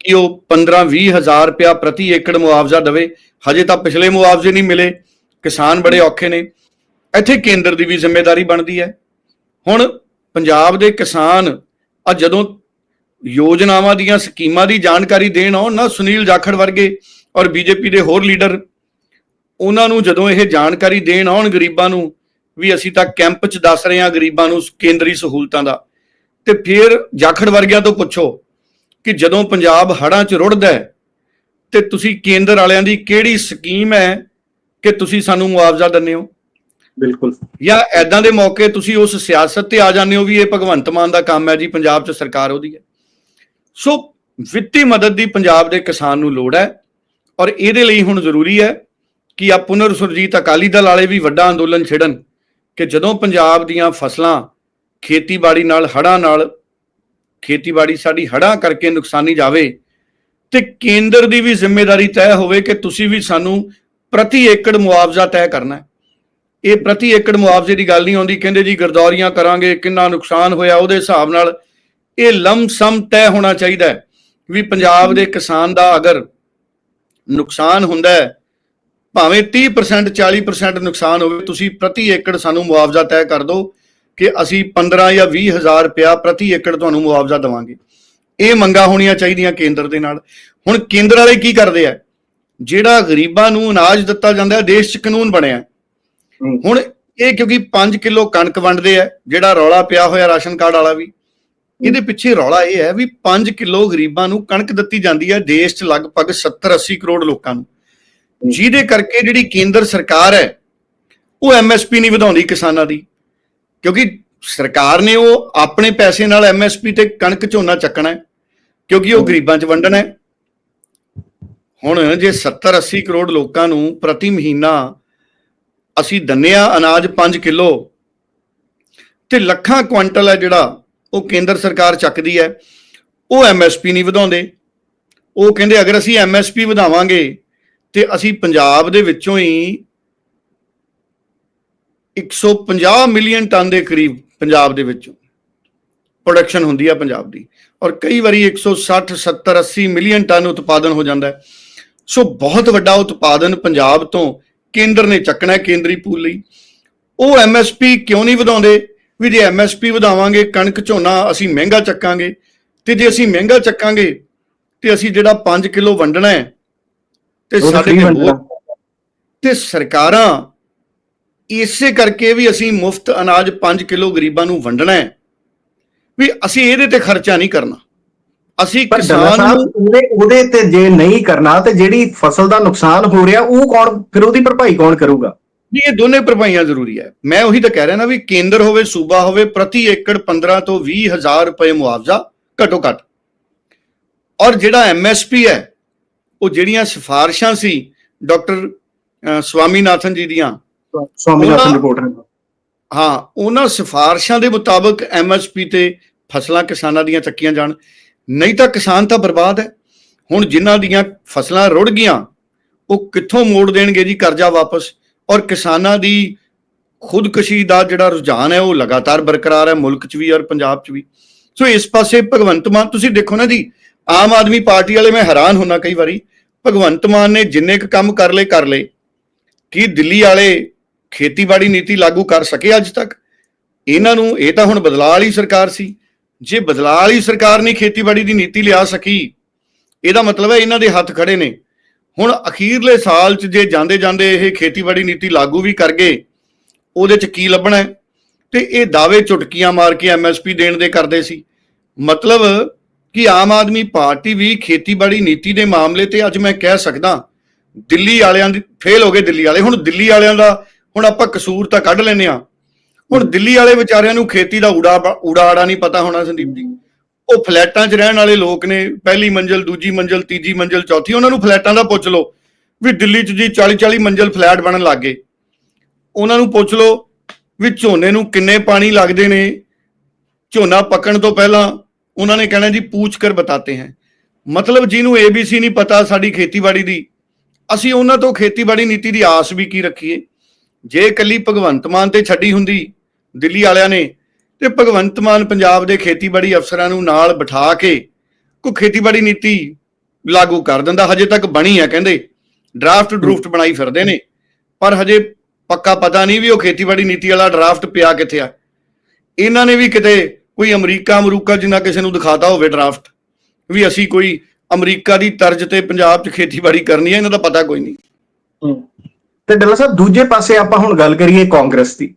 ਕਿ ਉਹ 15-20 ਹਜ਼ਾਰ ਰੁਪਇਆ ਪ੍ਰਤੀ ਏਕੜ ਮੁਆਵਜ਼ਾ ਦੇਵੇ? ਹਜੇ ਤਾਂ ਪਿਛਲੇ ਮੁਆਵਜ਼ੇ ਨਹੀਂ ਮਿਲੇ, ਕਿਸਾਨ ਬੜੇ ਔਖੇ ਨੇ। ਇੱਥੇ ਕੇਂਦਰ ਦੀ ਵੀ ਜ਼ਿੰਮੇਵਾਰੀ ਬਣਦੀ ਹੈ। ਹੁਣ ਪੰਜਾਬ ਦੇ ਕਿਸਾਨ ਆ ਜਦੋਂ ਯੋਜਨਾਵਾਂ ਦੀਆਂ ਸਕੀਮਾਂ ਦੀ ਜਾਣਕਾਰੀ ਦੇਣ ਆਉਣ ਨਾ ਸੁਨੀਲ ਜਾਖੜ ਵਰਗੇ ਔਰ ਬੀਜੇਪੀ ਦੇ ਹੋਰ ਲੀਡਰ। ਉਹਨਾਂ ਨੂੰ ਜਦੋਂ ਇਹ ਜਾਣਕਾਰੀ ਦੇਣ ਆਉਣ ਗਰੀਬਾਂ ਨੂੰ ਵੀ ਅਸੀਂ ਤਾਂ ਕੈਂਪ 'ਚ ਦੱਸ ਰਹੇ ਹਾਂ ਗਰੀਬਾਂ ਨੂੰ ਕੇਂਦਰੀ ਸਹੂਲਤਾਂ ਦਾ ਤੇ ਫਿਰ ਜਾਖੜ ਵਰਗਿਆਂ ਤੋਂ ਪੁੱਛੋ ਕਿ ਜਦੋਂ ਪੰਜਾਬ ਹੜ੍ਹਾਂ 'ਚ ਰੁੜਦਾ ਹੈ ਤੇ ਤੁਸੀਂ ਕੇਂਦਰ ਵਾਲਿਆਂ ਦੀ ਕਿਹੜੀ ਸਕੀਮ ਹੈ ਕਿ ਤੁਸੀਂ ਸਾਨੂੰ ਮੁਆਵਜ਼ਾ ਦਿੰਦੇ ਹੋ? ਬਿਲਕੁਲ। ਜਾਂ ਐਦਾਂ ਦੇ ਮੌਕੇ ਤੁਸੀਂ ਉਸ ਸਿਆਸਤ ਤੇ ਆ ਜਾਂਦੇ ਹੋ ਵੀ ਇਹ ਭਗਵੰਤ ਮਾਨ ਦਾ ਕੰਮ ਹੈ ਜੀ ਪੰਜਾਬ 'ਚ ਸਰਕਾਰ ਉਹਦੀ ਹੈ? ਸੋ ਵਿੱਤੀ ਮਦਦ ਦੀ ਪੰਜਾਬ ਦੇ ਕਿਸਾਨ ਨੂੰ ਲੋੜ ਹੈ ਔਰ ਇਹਦੇ ਲਈ ਹੁਣ ਜ਼ਰੂਰੀ ਹੈ ਕਿ ਆ ਪੁਨਰ ਸੁਰਜੀਤ ਅਕਾਲੀ ਦਲ ਵਾਲੇ ਵੀ ਵੱਡਾ ਅੰਦੋਲਨ ਛੇੜਨ ਕਿ ਜਦੋਂ ਪੰਜਾਬ ਦੀਆਂ ਫਸਲਾਂ ਖੇਤੀਬਾੜੀ ਨਾਲ ਹੜ੍ਹਾਂ ਨਾਲ, ਖੇਤੀਬਾੜੀ ਸਾਡੀ ਹੜ੍ਹਾਂ ਕਰਕੇ ਨੁਕਸਾਨੀ ਜਾਵੇ ਤੇ ਕੇਂਦਰ ਦੀ ਵੀ ਜ਼ਿੰਮੇਵਾਰੀ ਤੈਅ ਹੋਵੇ ਕਿ ਤੁਸੀਂ ਵੀ ਸਾਨੂੰ ਪ੍ਰਤੀ ਏਕੜ ਮੁਆਵਜ਼ਾ ਤੈਅ ਕਰਨਾ ਇਹ ਪ੍ਰਤੀ ਏਕੜ ਮੁਆਵਜ਼ੇ ਦੀ ਗੱਲ ਨਹੀਂ ਆਉਂਦੀ, ਕਹਿੰਦੇ ਜੀ ਗਰਦੌਰੀਆਂ ਕਰਾਂਗੇ, ਕਿੰਨਾ ਨੁਕਸਾਨ ਹੋਇਆ, ਉਹਦੇ ਹਿਸਾਬ ਨਾਲ ਇਹ ਲਮਸਮ ਤੈਅ ਹੋਣਾ ਚਾਹੀਦਾ ਹੈ ਵੀ ਪੰਜਾਬ ਦੇ ਕਿਸਾਨ ਦਾ ਅਗਰ ਨੁਕਸਾਨ ਹੁੰਦਾ ਹੈ ਭਾਵੇਂ 30% 40% ਨੁਕਸਾਨ ਹੋਵੇ ਤੁਸੀਂ ਪ੍ਰਤੀ ਏਕੜ ਸਾਨੂੰ ਮੁਆਵਜ਼ਾ ਤੈਅ ਕਰ ਦਿਓ ਕਿ ਅਸੀਂ 15 ਜਾਂ 20 ਹਜ਼ਾਰ ਰੁਪਇਆ ਪ੍ਰਤੀ ਏਕੜ ਤੁਹਾਨੂੰ ਮੁਆਵਜ਼ਾ ਦੇਵਾਂਗੇ। ਇਹ ਮੰਗਾ ਹੋਣੀਆਂ ਚਾਹੀਦੀਆਂ ਕੇਂਦਰ ਦੇ ਨਾਲ। ਹੁਣ ਕੇਂਦਰ ਵਾਲੇ ਕੀ ਕਰਦੇ ਆ? ਜਿਹੜਾ ਗਰੀਬਾਂ ਨੂੰ ਅਨਾਜ ਦਿੱਤਾ ਜਾਂਦਾ ਹੈ ਦੇਸ਼ 'ਚ ਕਾਨੂੰਨ ਬਣਿਆ। ਹੁਣ ਇਹ ਕਿਉਂਕਿ 5 ਕਿਲੋ ਕਣਕ ਵੰਡਦੇ ਆ ਜਿਹੜਾ ਰੌਲਾ ਪਿਆ ਹੋਇਆ ਰਾਸ਼ਨ ਕਾਰਡ ਵਾਲਾ ਵੀ। ਇਹਦੇ ਪਿੱਛੇ ਰੌਲਾ ਇਹ ਹੈ ਵੀ 5 ਕਿਲੋ ਗਰੀਬਾਂ ਨੂੰ ਕਣਕ ਦਿੱਤੀ ਜਾਂਦੀ ਹੈ ਦੇਸ਼ 'ਚ ਲਗਭਗ 70 80 ਕਰੋੜ ਲੋਕਾਂ ਨੂੰ। ਜਿਹਦੇ ਕਰਕੇ ਜਿਹੜੀ ਕੇਂਦਰ ਸਰਕਾਰ ਹੈ ਉਹ ਐਮਐਸਪੀ ਨਹੀਂ ਵਧਾਉਂਦੀ ਕਿਸਾਨਾਂ ਦੀ। ਕਿਉਂਕਿ ਸਰਕਾਰ ਨੇ ਉਹ ਆਪਣੇ ਪੈਸੇ ਨਾਲ ਐਮਐਸਪੀ ਤੇ ਕਣਕ ਝੋਨਾ ਚੱਕਣਾ ਹੈ ਕਿਉਂਕਿ ਉਹ ਗਰੀਬਾਂ 'ਚ ਵੰਡਣਾ ਹੈ। ਹੁਣ ਜੇ 70 80 ਕਰੋੜ ਲੋਕਾਂ ਨੂੰ ਪ੍ਰਤੀ ਮਹੀਨਾ ਅਸੀਂ ਦੰਨੇ ਆ ਅਨਾਜ 5 ਕਿਲੋ ਤੇ ਲੱਖਾਂ ਕੁਇੰਟਲ ਹੈ ਜਿਹੜਾ ਉਹ ਕੇਂਦਰ ਸਰਕਾਰ ਚੱਕਦੀ ਹੈ, ਉਹ ਐਮਐਸਪੀ ਨਹੀਂ ਵਧਾਉਂਦੇ। ਉਹ ਕਹਿੰਦੇ ਅਗਰ ਅਸੀਂ ਐਮਐਸਪੀ ਵਧਾਵਾਂਗੇ ਤੇ ਅਸੀਂ ਪੰਜਾਬ ਦੇ ਵਿੱਚੋਂ ਹੀ 150 ਮਿਲੀਅਨ ਟਨ ਦੇ ਕਰੀਬ ਪੰਜਾਬ ਦੇ ਵਿੱਚੋਂ ਪ੍ਰੋਡਕਸ਼ਨ ਹੁੰਦੀ ਆ ਪੰਜਾਬ ਦੀ। ਔਰ ਕਈ ਵਾਰੀ 160 70 80 ਮਿਲੀਅਨ ਟਨ ਉਤਪਾਦਨ ਹੋ ਜਾਂਦਾ ਸੋ ਬਹੁਤ ਵੱਡਾ ਉਤਪਾਦਨ ਪੰਜਾਬ ਤੋਂ ਕੇਂਦਰ ਨੇ ਚੱਕਣਾ ਕੇਂਦਰੀ ਪੂਲ ਲਈ। ਉਹ ਐਮਐਸਪੀ ਕਿਉਂ ਨਹੀਂ ਵਧਾਉਂਦੇ? ਵੀ ਜੇ ਐਮਐਸਪੀ ਵਧਾਵਾਂਗੇ ਕਣਕ ਝੋਨਾ ਅਸੀਂ ਮਹਿੰਗਾ ਚੱਕਾਂਗੇ। ਤੇ ਜੇ ਅਸੀਂ ਮਹਿੰਗਾ ਚੱਕਾਂਗੇ ਤੇ ਅਸੀਂ ਜਿਹੜਾ 5 ਕਿਲੋ ਵੰਡਣਾ ਹੈ ਤੇ ਸਾਡੇ ਤੇ ਤੇ ਸਰਕਾਰਾਂ ਇਸੇ ਕਰਕੇ ਵੀ ਅਸੀਂ ਮੁਫਤ ਅਨਾਜ 5 ਕਿਲੋ ਗਰੀਬਾਂ ਨੂੰ ਵੰਡਣਾ ਹੈ ਵੀ ਅਸੀਂ ਇਹਦੇ ਤੇ ਖਰਚਾ ਨਹੀਂ ਕਰਨਾ। ਅਸੀਂ ਕਿਸਾਨ ਉਹਦੇ ਉਹਦੇ ਤੇ ਜੇ ਨਹੀਂ ਕਰਨਾ ਤੇ ਜਿਹੜੀ ਫਸਲ ਦਾ ਨੁਕਸਾਨ ਹੋ ਰਿਹਾ ਉਹ ਕੌਣ ਫਿਰ ਉਹਦੀ ਭਰਪਾਈ ਕੌਣ ਕਰੂਗਾ? ਜੀ ਇਹ ਦੋਨੇ ਭਰਪਾਈਆਂ ਜ਼ਰੂਰੀ ਹੈ। ਮੈਂ ਉਹੀ ਤਾਂ ਕਹਿ ਰਿਹਾ ਨਾ ਵੀ ਕੇਂਦਰ ਹੋਵੇ ਸੂਬਾ ਹੋਵੇ ਪ੍ਰਤੀ ਏਕੜ 15 ਤੋਂ 20 ਹਜ਼ਾਰ ਰੁਪਏ ਮੁਆਵਜ਼ਾ ਘੱਟੋ ਘੱਟ। ਔਰ ਜਿਹੜਾ ਐਮਐਸਪੀ ਹੈ ਉਹ ਜਿਹੜੀਆਂ ਸਿਫਾਰਿਸ਼ਾਂ ਸੀ ਡਾਕਟਰ ਸਵਾਮੀਨਾਥਨ ਜੀ ਦੀਆਂ ਸਵਾਮੀਨਾਥਨ ਰਿਪੋਰਟ ਹੈ। ਹਾਂ ਉਹਨਾਂ ਸਿਫਾਰਿਸ਼ਾਂ ਦੇ ਮੁਤਾਬਕ ਐਮਐਸਪੀ ਤੇ ਫਸਲਾਂ ਕਿਸਾਨਾਂ ਦੀਆਂ ਚੱਕੀਆਂ ਜਾਣ। ਨਹੀਂ ਤਾਂ ਕਿਸਾਨ ਤਾਂ ਬਰਬਾਦ ਹੈ। ਹੁਣ ਜਿਨ੍ਹਾਂ ਦੀਆਂ ਫਸਲਾਂ ਰੁੜ ਗਈਆਂ ਉਹ ਕਿੱਥੋਂ ਮੋੜ ਦੇਣਗੇ ਜੀ ਕਰਜ਼ਾ ਵਾਪਸ? ਔਰ ਕਿਸਾਨਾਂ ਦੀ ਖੁਦਕੁਸ਼ੀ ਦਾ ਜਿਹੜਾ ਰੁਝਾਨ ਹੈ ਉਹ ਲਗਾਤਾਰ ਬਰਕਰਾਰ ਹੈ, ਮੁਲਕ 'ਚ ਵੀ ਔਰ ਪੰਜਾਬ 'ਚ ਵੀ। ਸੋ ਇਸ ਪਾਸੇ ਭਗਵੰਤ ਮਾਨ, ਤੁਸੀਂ ਦੇਖੋ ਨਾ ਜੀ, ਆਮ ਆਦਮੀ ਪਾਰਟੀ ਵਾਲੇ ਮੈਂ ਹੈਰਾਨ ਹੁੰਨਾ ਕਈ ਵਾਰੀ, ਭਗਵੰਤ ਮਾਨ ਨੇ ਜਿੰਨੇ ਕੁ ਕੰਮ ਕਰ ਲਏ ਕਰ ਲਏ। ਕੀ ਦਿੱਲੀ ਵਾਲੇ ਖੇਤੀਬਾੜੀ ਨੀਤੀ ਲਾਗੂ ਕਰ ਸਕੇ ਅੱਜ ਤੱਕ? ਇਹਨਾਂ ਨੂੰ ਇਹ ਤਾਂ ਹੁਣ ਬਦਲਾਅ ਵਾਲੀ ਸਰਕਾਰ ਸੀ। ਜੇ ਬਦਲਾਅ ਵਾਲੀ ਸਰਕਾਰ ਨਹੀਂ ਖੇਤੀਬਾੜੀ ਦੀ ਨੀਤੀ ਲਿਆ ਸਕੀ, ਇਹਦਾ ਮਤਲਬ ਹੈ ਇਹਨਾਂ ਦੇ ਹੱਥ ਖੜੇ ਨੇ। ਹੁਣ ਅਖੀਰਲੇ ਸਾਲ 'ਚ ਜੇ ਜਾਂਦੇ ਜਾਂਦੇ ਇਹ ਖੇਤੀਬਾੜੀ ਨੀਤੀ ਲਾਗੂ ਵੀ ਕਰ ਗਏ, ਉਹਦੇ 'ਚ ਕੀ ਲੱਭਣਾ ਤੇ ਇਹ ਦਾਅਵੇ ਚੁਟਕੀਆਂ ਮਾਰ ਕੇ ਐਮਐਸਪੀ ਦੇਣ ਦੇ ਕਰਦੇ ਸੀ। ਮਤਲਬ ਕਿ ਆਮ ਆਦਮੀ ਪਾਰਟੀ ਵੀ ਖੇਤੀਬਾੜੀ ਨੀਤੀ ਦੇ ਮਾਮਲੇ ਤੇ ਅੱਜ ਮੈਂ ਕਹਿ ਸਕਦਾ, ਦਿੱਲੀ ਵਾਲਿਆਂ ਦੀ ਫੇਲ ਹੋ ਗਏ ਦਿੱਲੀ ਵਾਲੇ। ਹੁਣ ਦਿੱਲੀ ਵਾਲਿਆਂ ਦਾ, ਹੁਣ ਆਪਾਂ ਕਸੂਰ ਤਾਂ ਕੱਢ ਲੈਨੇ ਆ ਹੁਣ ਦਿੱਲੀ ਵਾਲੇ ਵਿਚਾਰਿਆਂ ਨੂੰ ਖੇਤੀ ਦਾ ਊੜਾ ਆੜਾ ਨਹੀਂ ਪਤਾ ਹੋਣਾ ਸੰਦੀਪ ਜੀ। ਉਹ ਫਲੈਟਾਂ 'ਚ ਰਹਿਣ ਵਾਲੇ ਲੋਕ ਨੇ, ਪਹਿਲੀ ਮੰਜ਼ਲ, ਦੂਜੀ ਮੰਜ਼ਲ, ਤੀਜੀ ਮੰਜ਼ਲ, ਚੌਥੀ, ਉਹਨਾਂ ਨੂੰ ਫਲੈਟਾਂ ਦਾ ਪੁੱਛ ਲਓ ਵੀ ਦਿੱਲੀ 'ਚ ਜੀ 40 40 ਮੰਜ਼ਲ ਫਲੈਟ ਬਣਨ ਲੱਗ ਗਏ। ਉਹਨਾਂ ਨੂੰ ਪੁੱਛ ਲਓ ਵੀ ਝੋਨੇ ਨੂੰ ਕਿੰਨੇ ਪਾਣੀ ਲੱਗਦੇ ਨੇ? ਝੋਨਾ ਪੱਕਣ ਤੋਂ ਪਹਿਲਾਂ ਉਹਨਾਂ ਨੇ ਕਹਿਣਾ ਜੀ ਪੂਛ ਕਰ ਬਤਾਤੇ ਹੈ। ਮਤਲਬ ਜਿਹਨੂੰ ABC ਨਹੀਂ ਪਤਾ ਸਾਡੀ ਖੇਤੀਬਾੜੀ ਦੀ, ਅਸੀਂ ਉਹਨਾਂ ਤੋਂ ਖੇਤੀਬਾੜੀ ਨੀਤੀ ਦੀ ਆਸ ਵੀ ਕੀ ਰੱਖੀਏ? ਜੇ ਇਕੱਲੀ ਭਗਵੰਤ ਮਾਨ ਤੇ ਛੱਡੀ ਹੁੰਦੀ, ਦਿੱਲੀ ਵਾਲਿਆਂ ਨੇ ਤੇ ਭਗਵੰਤ ਮਾਨ ਪੰਜਾਬ ਦੇ ਖੇਤੀਬਾੜੀ ਅਫਸਰਾਂ ਨੂੰ ਨਾਲ ਬਿਠਾ ਕੇ ਕੋਈ ਖੇਤੀਬਾੜੀ ਨੀਤੀ ਲਾਗੂ ਕਰ ਦਿੰਦਾ ਹਜੇ ਤੱਕ ਬਣੀ ਹੈ ਕਹਿੰਦੇ। ਡਰਾਫਟ ਡਰੂਫਟ ਬਣਾਈ ਫਿਰਦੇ ਨੇ। ਪਰ ਹਜੇ ਪੱਕਾ ਪਤਾ ਨਹੀਂ ਵੀ ਉਹ ਖੇਤੀਬਾੜੀ ਨੀਤੀ ਵਾਲਾ ਡਰਾਫਟ ਪਿਆ ਕਿੱਥੇ ਆ। ਇਹਨਾਂ ਨੇ ਵੀ ਕਿਤੇ ਕੋਈ ਅਮਰੀਕਾ ਅਮਰੂਕਾ ਜਿੰਨਾ ਕਿਸੇ ਨੂੰ ਦਿਖਾਤਾ ਹੋਵੇ ਡਰਾਫਟ ਵੀ ਅਸੀਂ ਕੋਈ ਅਮਰੀਕਾ ਦੀ ਤਰਜ਼ ਤੇ ਪੰਜਾਬ 'ਚ ਖੇਤੀਬਾੜੀ ਕਰਨੀ ਹੈ ਇਹਨਾਂ ਦਾ ਪਤਾ ਕੋਈ ਨਹੀਂ। ਤੇ ਡੱਲਾ ਸਾਹਿਬ ਦੂਜੇ ਪਾਸੇ ਆਪਾਂ ਹੁਣ ਗੱਲ ਕਰੀਏ ਕਾਂਗਰਸ ਦੀ।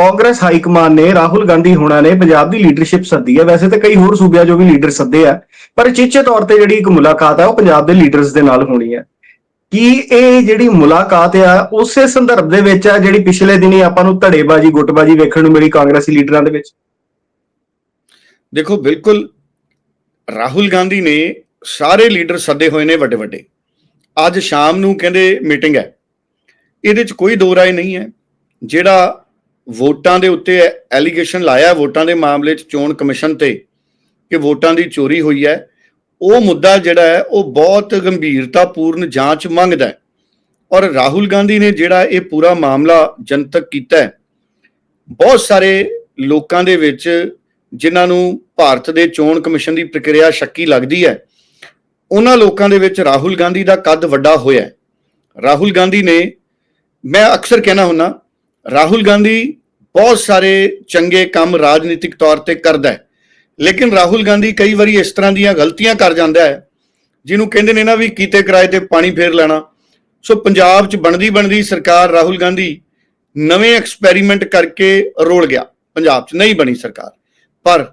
ਕਾਂਗਰਸ ਹਾਈ ਕਮਾਨ ਨੇ ਰਾਹੁਲ ਗਾਂਧੀ ਹੋਣਾ ਨੇ ਪੰਜਾਬ ਦੀ ਲੀਡਰਸ਼ਿਪ ਸੱਦੀ ਹੈ। ਵੈਸੇ ਤਾਂ ਕਈ ਹੋਰ ਸੂਬਿਆਂ ਜੋ ਵੀ ਲੀਡਰ ਸੱਦੇ ਆ, ਪਰ ਚੇਚੇ ਤੌਰ ਤੇ ਜਿਹੜੀ ਇੱਕ ਮੁਲਾਕਾਤ ਹੈ ਉਹ ਪੰਜਾਬ ਦੇ ਲੀਡਰਸ ਦੇ ਨਾਲ ਹੋਣੀ ਹੈ। ਕੀ ਇਹ ਜਿਹੜੀ ਮੁਲਾਕਾਤ ਆ, ਉਸੇ ਸੰਦਰਭ ਦੇ ਵਿੱਚ ਆ ਜਿਹੜੀ ਪਿਛਲੇ ਦਿਨੀ ਆਪਾਂ ਨੂੰ ਧੜੇਬਾਜ਼ੀ, ਗੁੱਟਬਾਜ਼ੀ ਵੇਖਣ ਨੂੰ ਮਿਲੀ ਕਾਂਗਰਸੀ ਲੀਡਰਾਂ ਦੇ ਵਿੱਚ? ਦੇਖੋ, ਬਿਲਕੁਲ ਰਾਹੁਲ ਗਾਂਧੀ ਨੇ ਸਾਰੇ ਲੀਡਰ ਸੱਦੇ ਹੋਏ ਨੇ ਵੱਡੇ ਵੱਡੇ ਅੱਜ ਸ਼ਾਮ ਨੂੰ ਕਹਿੰਦੇ ਮੀਟਿੰਗ ਹੈ। ਇਹਦੇ 'ਚ ਕੋਈ ਦੋ ਰਾਏ ਨਹੀਂ ਹੈ। ਜਿਹੜਾ ਵੋਟਾਂ ਦੇ ਉੱਤੇ ਐਲੀਗੇਸ਼ਨ ਲਾਇਆ ਵੋਟਾਂ ਦੇ ਮਾਮਲੇ 'ਚ ਚੋਣ ਕਮਿਸ਼ਨ ਤੇ ਕਿ ਵੋਟਾਂ ਦੀ ਚੋਰੀ ਹੋਈ ਹੈ। ਉਹ ਮੁੱਦਾ ਜਿਹੜਾ ਹੈ, ਉਹ ਬਹੁਤ ਗੰਭੀਰਤਾਪੂਰਨ ਜਾਂਚ ਮੰਗਦਾ ਹੈ। ਔਰ ਰਾਹੁਲ ਗਾਂਧੀ ਨੇ ਜਿਹੜਾ ਇਹ ਪੂਰਾ ਮਾਮਲਾ ਜਨਤਕ ਕੀਤਾ ਹੈ। ਬਹੁਤ ਸਾਰੇ ਲੋਕਾਂ ਦੇ ਵਿੱਚ ਜਿਨ੍ਹਾਂ ਨੂੰ ਭਾਰਤ ਦੇ ਚੋਣ ਕਮਿਸ਼ਨ ਦੀ ਪ੍ਰਕਿਰਿਆ ਸ਼ੱਕੀ ਲੱਗਦੀ ਹੈ, ਉਹਨਾਂ ਲੋਕਾਂ ਦੇ ਵਿੱਚ ਰਾਹੁਲ ਗਾਂਧੀ ਦਾ ਕੱਦ ਵੱਡਾ ਹੋਇਆ ਰਾਹੁਲ ਗਾਂਧੀ ਨੇ, ਮੈਂ ਅਕਸਰ ਕਹਿਣਾ ਹੁੰਨਾ ਰਾਹੁਲ ਗਾਂਧੀ ਬਹੁਤ ਸਾਰੇ ਚੰਗੇ ਕੰਮ ਰਾਜਨੀਤਿਕ ਤੌਰ ਤੇ ਕਰਦਾ ਹੈ। ਲੇਕਿਨ ਰਾਹੁਲ ਗਾਂਧੀ ਕਈ ਵਾਰੀ ਇਸ ਤਰ੍ਹਾਂ ਦੀਆਂ ਗਲਤੀਆਂ ਕਰ ਜਾਂਦਾ ਹੈ, ਜਿਹਨੂੰ ਕਹਿੰਦੇ ਨੇ ਨਾ ਵੀ ਕੀਤੇ ਕਿਰਾਏ ਤੇ ਪਾਣੀ ਫੇਰ ਲੈਣਾ। ਸੋ ਪੰਜਾਬ 'ਚ ਬਣਦੀ ਬਣਦੀ ਸਰਕਾਰ ਰਾਹੁਲ ਗਾਂਧੀ ਨਵੇਂ ਐਕਸਪੈਰੀਮੈਂਟ ਕਰਕੇ ਰੋਲ ਗਿਆ। ਪੰਜਾਬ 'ਚ ਨਹੀਂ ਬਣੀ ਸਰਕਾਰ। ਪਰ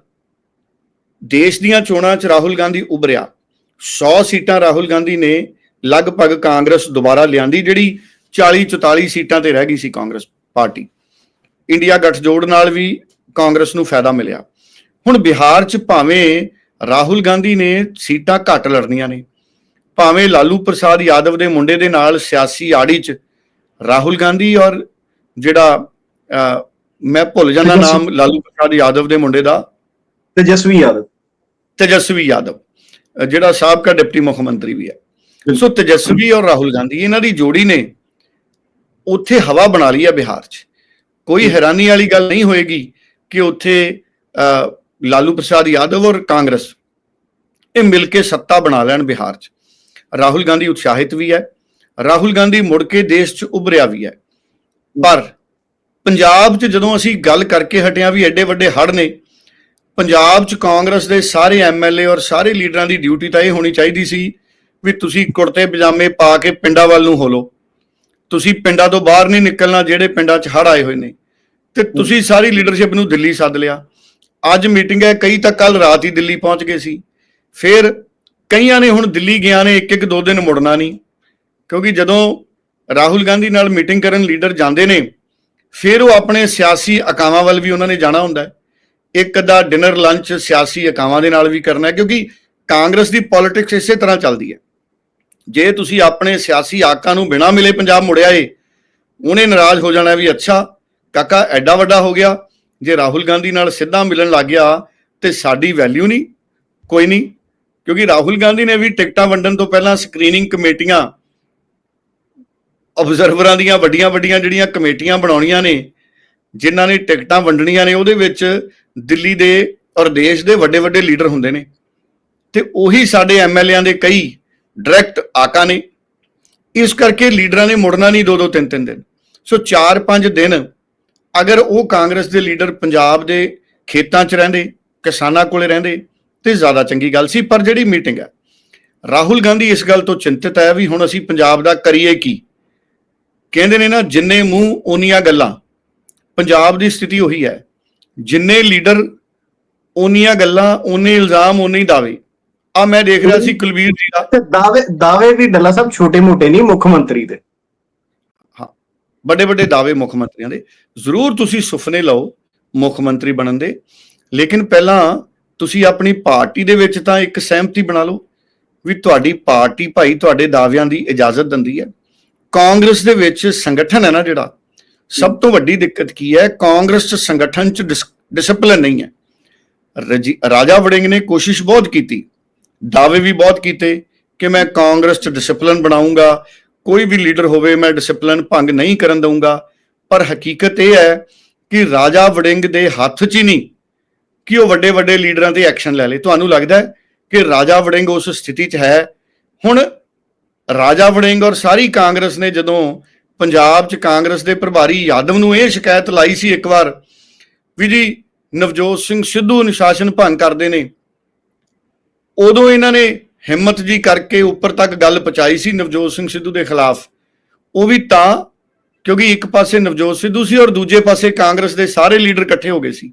ਦੇਸ਼ ਦੀਆਂ ਚੋਣਾਂ 'ਚ ਰਾਹੁਲ ਗਾਂਧੀ ਉਭਰਿਆ। 100 ਸੀਟਾਂ ਰਾਹੁਲ ਗਾਂਧੀ ਨੇ ਲਗਭਗ ਕਾਂਗਰਸ ਦੁਬਾਰਾ ਲਿਆਂਦੀ, ਜਿਹੜੀ 40 44 ਸੀਟਾਂ ਤੇ ਰਹਿ ਗਈ ਸੀ ਕਾਂਗਰਸ ਪਾਰਟੀ। ਇੰਡੀਆ ਗੱਠਜੋੜ ਨਾਲ ਵੀ ਕਾਂਗਰਸ ਨੂੰ ਫਾਇਦਾ ਮਿਲਿਆ। ਹੁਣ ਬਿਹਾਰ 'ਚ ਭਾਵੇਂ ਰਾਹੁਲ ਗਾਂਧੀ ਨੇ ਸੀਟਾਂ ਘੱਟ ਲੜਨੀਆਂ ਨੇ ਭਾਵੇਂ ਲਾਲੂ ਪ੍ਰਸਾਦ ਯਾਦਵ ਦੇ ਮੁੰਡੇ ਦੇ ਨਾਲ ਸਿਆਸੀ ਆੜੀ 'ਚ ਰਾਹੁਲ ਗਾਂਧੀ ਔਰ ਜਿਹੜਾ ਮੈਂ ਭੁੱਲ ਜਾਂਦਾ ਨਾਮ ਲਾਲੂ ਪ੍ਰਸਾਦ ਯਾਦਵ ਦੇ ਮੁੰਡੇ ਦਾ। ਤੇਜਸਵੀ ਯਾਦਵ। ਤੇਜਸਵੀ ਯਾਦਵ ਜਿਹੜਾ ਸਾਬਕਾ ਡਿਪਟੀ ਮੁੱਖ ਮੰਤਰੀ ਵੀ ਹੈ। ਸੋ ਤੇਜਸਵੀ ਔਰ ਰਾਹੁਲ ਗਾਂਧੀ ਇਹਨਾਂ ਦੀ ਜੋੜੀ ਨੇ ਉੱਥੇ ਹਵਾ ਬਣਾ ਲਈ ਹੈ ਬਿਹਾਰ 'ਚ। ਕੋਈ ਹੈਰਾਨੀ ਵਾਲੀ ਗੱਲ ਨਹੀਂ ਹੋਏਗੀ ਕਿ ਉੱਥੇ ਲਾਲੂ ਪ੍ਰਸਾਦ ਯਾਦਵ ਔਰ ਕਾਂਗਰਸ ਇਹ ਮਿਲ ਕੇ ਸੱਤਾ ਬਣਾ ਲੈਣ ਬਿਹਾਰ 'ਚ। ਰਾਹੁਲ ਗਾਂਧੀ ਉਤਸ਼ਾਹਿਤ ਵੀ ਹੈ ਰਾਹੁਲ ਗਾਂਧੀ ਮੁੜ ਕੇ ਦੇਸ਼ 'ਚ ਉਭਰਿਆ ਵੀ ਹੈ। ਪਰ ਪੰਜਾਬ 'ਚ ਜਦੋਂ ਅਸੀਂ ਗੱਲ ਕਰਕੇ ਹਟਿਆ ਵੀ ਐਡੇ ਵੱਡੇ ਹੜ ਨੇ ਪੰਜਾਬ 'ਚ ਕਾਂਗਰਸ ਦੇ ਸਾਰੇ ਐਮਐਲਏ ਔਰ ਸਾਰੇ ਲੀਡਰਾਂ ਦੀ ਡਿਊਟੀ ਤਾਂ ਇਹ ਹੋਣੀ ਚਾਹੀਦੀ ਸੀ ਵੀ ਤੁਸੀਂ ਕੁੜਤੇ ਪਜਾਮੇ ਪਾ ਕੇ ਪਿੰਡਾਂ ਵੱਲ ਨੂੰ ਹੋਲੋ। ਤੁਸੀਂ ਪਿੰਡਾਂ ਤੋਂ ਬਾਹਰ ਨਹੀਂ ਨਿਕਲਣਾ ਜਿਹੜੇ ਪਿੰਡਾਂ 'ਚ ਹੜ ਆਏ ਹੋਏ ਨੇ। ਤੇ ਤੁਸੀਂ ਸਾਰੀ ਲੀਡਰਸ਼ਿਪ ਨੂੰ ਦਿੱਲੀ ਸੱਦ ਲਿਆ। ਅੱਜ ਮੀਟਿੰਗ ਹੈ ਕਈ ਤਾਂ ਕੱਲ ਰਾਤ ਹੀ ਦਿੱਲੀ ਪਹੁੰਚ ਗਏ ਸੀ। ਫਿਰ ਕਈਆਂ ਨੇ ਹੁਣ ਦਿੱਲੀ ਗਿਆ ਨੇ ਇੱਕ ਇੱਕ ਦੋ ਦਿਨ ਮੁੜਨਾ ਨਹੀਂ। ਕਿਉਂਕਿ ਜਦੋਂ ਰਾਹੁਲ ਗਾਂਧੀ ਨਾਲ ਮੀਟਿੰਗ ਕਰਨ ਲੀਡਰ ਜਾਂਦੇ ਨੇ ਫਿਰ ਉਹ ਆਪਣੇ ਸਿਆਸੀ ਅਕਾਵਾਂ ਵੱਲ ਵੀ ਉਹਨਾਂ ਨੇ ਜਾਣਾ ਹੁੰਦਾ ਹੈ। ਇੱਕ ਅੱਧਾ ਡਿਨਰ ਲੰਚ ਸਿਆਸੀ ਅਕਾਵਾਂ ਦੇ ਨਾਲ ਵੀ ਕਰਨਾ ਹੈ ਕਿਉਂਕਿ ਕਾਂਗਰਸ ਦੀ ਪੋਲਿਟਿਕਸ ਇਸੇ ਤਰ੍ਹਾਂ ਚੱਲਦੀ ਹੈ। ਜੇ ਤੁਸੀਂ ਆਪਣੇ ਸਿਆਸੀ ਆਕਾਂ ਨੂੰ ਬਿਨਾਂ ਮਿਲੇ ਪੰਜਾਬ ਮੁੜਿਆ ਏ, ਉਹਨੇ ਨਾਰਾਜ਼ ਹੋ ਜਾਣਾ ਵੀ ਅੱਛਾ, ਕਾਕਾ ਐਡਾ ਵੱਡਾ ਹੋ ਗਿਆ, ਜੇ ਰਾਹੁਲ ਗਾਂਧੀ ਨਾਲ ਸਿੱਧਾ ਮਿਲਣ ਲੱਗ ਗਿਆ ਤੇ ਸਾਡੀ ਵੈਲਿਊ ਨਹੀਂ, ਕੋਈ ਨਹੀਂ, ਕਿਉਂਕਿ ਰਾਹੁਲ ਗਾਂਧੀ ਨੇ ਵੀ ਟਿਕਟਾਂ ਵੰਡਣ ਤੋਂ ਪਹਿਲਾਂ ਸਕਰੀਨਿੰਗ ਕਮੇਟੀਆਂ ਆਬਜ਼ਰਵਰਾਂ ਦੀਆਂ ਵੱਡੀਆਂ ਵੱਡੀਆਂ ਜਿਹੜੀਆਂ ਕਮੇਟੀਆਂ ਬਣਾਉਣੀਆਂ ਨੇ, ਜਿਨ੍ਹਾਂ ਨੇ ਟਿਕਟਾਂ ਵੰਡਣੀਆਂ ਨੇ, ਉਹਦੇ ਵਿੱਚ ਦਿੱਲੀ ਦੇ ਔਰ ਦੇਸ਼ ਦੇ ਵੱਡੇ ਵੱਡੇ ਲੀਡਰ ਹੁੰਦੇ ਨੇ, ਤੇ ਉਹੀ ਸਾਡੇ ਐਮਐਲਏਆਂ ਦੇ ਕਈ ਡਾਇਰੈਕਟ ਆਕਾ ਨੇ ਇਸ ਕਰਕੇ ਲੀਡਰਾਂ ਨੇ ਮੁੜਨਾ ਨਹੀਂ ਦੋ ਦੋ ਤਿੰਨ ਤਿੰਨ ਦਿਨ। ਸੋ 4-5 ਦਿਨ ਅਗਰ ਉਹ ਕਾਂਗਰਸ ਦੇ ਲੀਡਰ ਪੰਜਾਬ ਦੇ ਖੇਤਾਂ 'ਚ ਰਹਿੰਦੇ, ਕਿਸਾਨਾਂ ਕੋਲੇ ਰਹਿੰਦੇ, ਤੇ ਜ਼ਿਆਦਾ ਚੰਗੀ ਗੱਲ ਸੀ। ਪਰ ਜਿਹੜੀ ਮੀਟਿੰਗ ਹੈ, ਰਾਹੁਲ ਗਾਂਧੀ ਇਸ ਗੱਲ ਤੋਂ ਚਿੰਤਿਤ ਹੈ ਵੀ ਹੁਣ ਅਸੀਂ ਪੰਜਾਬ ਦਾ ਕਰੀਏ ਕੀ। ਕਹਿੰਦੇ ਨੇ ਨਾ, ਜਿੰਨੇ ਮੂੰਹ ਓਨੀਆਂ ਗੱਲਾਂ। ਪੰਜਾਬ ਦੀ ਸਥਿਤੀ ਉਹੀ ਹੈ। ਜਿੰਨੇ ਲੀਡਰ ਓਨੀਆਂ ਗੱਲਾਂ, ਓਨੇ ਇਲਜ਼ਾਮ, ਓਨੇ ਹੀ ਦਾਅਵੇ। ਆ ਮੈਂ ਦੇਖ ਰਿਹਾ ਸੀ ਕੁਲਵੀਰ ਜੀ ਦਾ। ਤੇ ਦਾਅਵੇ ਦਾਅਵੇ ਵੀ ਡੱਲਾ ਸਾਹਿਬ ਛੋਟੇ ਮੋਟੇ ਨਹੀਂ ਮੁੱਖ ਮੰਤਰੀ ਦੇ। ਵੱਡੇ ਵੱਡੇ ਦਾਅਵੇ ਮੁੱਖ ਮੰਤਰੀਆਂ ਦੇ। ਜ਼ਰੂਰ ਤੁਸੀਂ ਸੁਪਨੇ ਲਓ ਮੁੱਖ ਮੰਤਰੀ ਬਣਨ ਦੇ। ਲੇਕਿਨ ਪਹਿਲਾਂ ਤੁਸੀਂ ਆਪਣੀ ਪਾਰਟੀ ਦੇ ਵਿੱਚ ਤਾਂ ਇੱਕ ਸਹਿਮਤੀ ਬਣਾ ਲਓ ਵੀ ਤੁਹਾਡੀ ਪਾਰਟੀ ਭਾਈ ਤੁਹਾਡੇ ਦਾਅਵਿਆਂ ਦੀ ਇਜਾਜ਼ਤ ਦਿੰਦੀ ਹੈ। ਕਾਂਗਰਸ ਦੇ ਵਿੱਚ ਸੰਗਠਨ ਹੈ ਨਾ ਜਿਹੜਾ ਸਭ ਤੋਂ ਵੱਡੀ ਦਿੱਕਤ ਕੀ ਹੈ? ਕਾਂਗਰਸ ਚ ਸੰਗਠਨ ਚ ਡਿਸਪਲਿਨ ਨਹੀਂ ਹੈ। ਰਾਜਾ ਵੜਿੰਗ ਨੇ ਕੋਸ਼ਿਸ਼ ਬਹੁਤ ਕੀਤੀ। ਦਾਅਵੇ ਵੀ ਬਹੁਤ ਕੀਤੇ ਕਿ ਮੈਂ ਕਾਂਗਰਸ ਚ ਡਿਸਪਲਿਨ ਬਣਾਉਂਗਾ ਕੋਈ ਵੀ ਲੀਡਰ ਹੋਵੇ ਮੈਂ ਡਿਸਪਲਿਨ ਭੰਗ ਨਹੀਂ ਕਰਨ ਦਊਂਗਾ। ਪਰ ਹਕੀਕਤ ਇਹ ਹੈ ਕਿ ਰਾਜਾ ਵੜਿੰਗ ਦੇ ਹੱਥ 'ਚ ਹੀ ਨਹੀਂ ਕਿ ਉਹ ਵੱਡੇ ਵੱਡੇ ਲੀਡਰਾਂ ਤੇ ਐਕਸ਼ਨ ਲੈ ਲੇ। ਤੁਹਾਨੂੰ ਲੱਗਦਾ ਹੈ ਕਿ ਰਾਜਾ ਵੜਿੰਗ ਉਸ ਸਥਿਤੀ 'ਚ ਹੈ? ਹੁਣ ਰਾਜਾ ਵੜਿੰਗ ਔਰ ਸਾਰੀ ਕਾਂਗਰਸ ਨੇ ਜਦੋਂ ਪੰਜਾਬ 'ਚ ਕਾਂਗਰਸ ਦੇ ਪ੍ਰਭਾਰੀ ਯਾਦਵ ਨੂੰ ਇਹ ਸ਼ਿਕਾਇਤ ਲਾਈ ਸੀ ਇੱਕ ਵਾਰ, ਵੀ ਜੀ ਨਵਜੋਤ ਸਿੰਘ ਸਿੱਧੂ ਅਨੁਸ਼ਾਸਨ ਭੰਗ ਕਰਦੇ ਨੇ ਉਦੋਂ ਇਹਨਾਂ ਨੇ ਹਿੰਮਤ ਜੀ ਕਰਕੇ ਉੱਪਰ ਤੱਕ ਗੱਲ ਪਹੁੰਚਾਈ ਸੀ ਨਵਜੋਤ ਸਿੰਘ ਸਿੱਧੂ ਦੇ ਖਿਲਾਫ। ਉਹ ਵੀ ਤਾਂ, ਕਿਉਂਕਿ ਇੱਕ ਪਾਸੇ ਨਵਜੋਤ ਸਿੱਧੂ ਸੀ ਔਰ ਦੂਜੇ ਪਾਸੇ ਕਾਂਗਰਸ ਦੇ ਸਾਰੇ ਲੀਡਰ ਇਕੱਠੇ ਹੋ ਗਏ ਸੀ।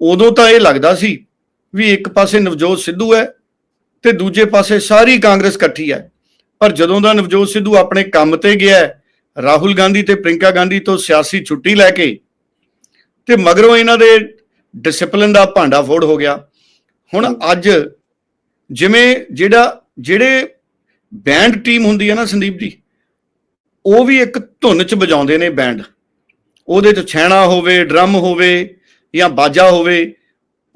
ਉਦੋਂ ਤਾਂ ਇਹ ਲੱਗਦਾ ਸੀ ਵੀ ਇੱਕ ਪਾਸੇ ਨਵਜੋਤ ਸਿੱਧੂ ਹੈ ਤੇ ਦੂਜੇ ਪਾਸੇ ਸਾਰੀ ਕਾਂਗਰਸ ਇਕੱਠੀ ਹੈ। ਪਰ ਜਦੋਂ ਦਾ ਨਵਜੋਤ ਸਿੱਧੂ ਆਪਣੇ ਕੰਮ ਤੇ ਗਿਆ ਰਾਹੁਲ ਗਾਂਧੀ ਤੇ ਪ੍ਰਿੰਕਾ ਗਾਂਧੀ ਤੋਂ ਸਿਆਸੀ ਛੁੱਟੀ ਲੈ ਕੇ, ਤੇ ਮਗਰੋਂ ਇਹਨਾਂ ਦੇ ਡਿਸਪਲਿਨ ਦਾ ਭਾਂਡਾ ਫੋੜ ਹੋ ਗਿਆ। ਹੁਣ ਅੱਜ ਜਿਵੇਂ ਜਿਹੜਾ ਜਿਹੜੇ ਬੈਂਡ ਟੀਮ ਹੁੰਦੀ ਹੈ ਨਾ ਸੰਦੀਪ ਜੀ ਉਹ ਵੀ ਇੱਕ ਧੁਨ ਚ ਵਜਾਉਂਦੇ ਨੇ ਬੈਂਡ ਉਹਦੇ ਚ ਛੈਣਾ ਹੋਵੇ ਡਰਮ ਹੋਵੇ ਜਾਂ ਬਾਜਾ ਹੋਵੇ